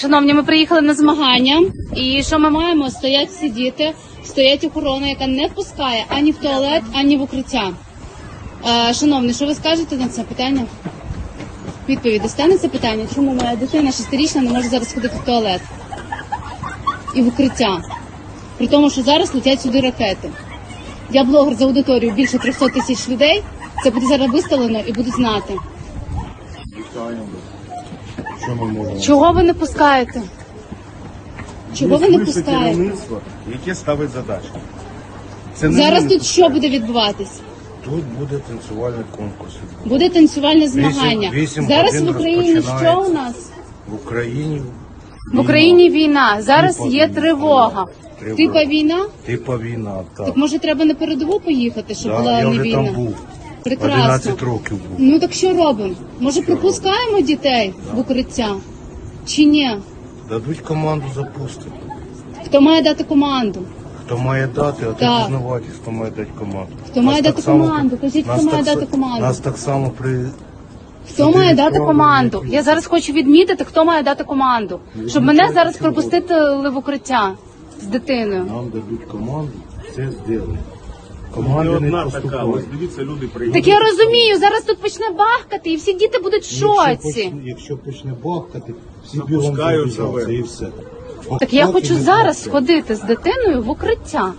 Шановні, ми приїхали на змагання, і що ми маємо? Стоять всі діти, стоять охорона, яка не впускає ані в туалет, ані в укриття. Е, шановні, що ви скажете на це питання? Відповідь це питання, чому моя дитина шестирічна не може зараз ходити в туалет і в укриття? При тому, що зараз летять сюди ракети. Я блогер за аудиторію більше 300 тисяч людей. Це буде зараз виставлено і будуть знати. Вітаємо. Що ми можемо? Чого ви не пускаєте? Чого ви не пускаєте? керівництво, яке ставить задачі. Це не Зараз ми тут що буде відбуватись? Тут буде танцювальний конкурс. Буде танцювальне змагання. вісім Зараз в Україні що розпочинається. у нас? В Україні В Україні війна. Зараз Типа є війна. тривога. Тривога. Типа війна? типа війна. Так, Так може треба на передову поїхати, щоб Да, була я не вже війна? там був. Прекрасно. 11 років був. Ну так що робимо? Може пропускаємо дітей в укриття? Чи ні? Дадуть команду запустити. Хто має дати команду? Хто має дати, а ти Так. дізнаватись, хто має дати команду. Хто має дати команду? Кажіть, хто має дати команду? Нас так само при Хто Сюди має дати команду? Я зараз хочу відмітити, хто має дати команду, щоб мене зараз пропустили в укриття з дитиною. нам дадуть команду, все зробимо. Не Команди не одна така, ось дивіться, люди приїхали. Так я розумію, зараз тут почне бахкати, і всі діти будуть в Якщо шоці. почне, якщо почне бахкати, всі бігом забіжаться і все. Так я хочу не зараз бахкає. сходити з дитиною в укриття.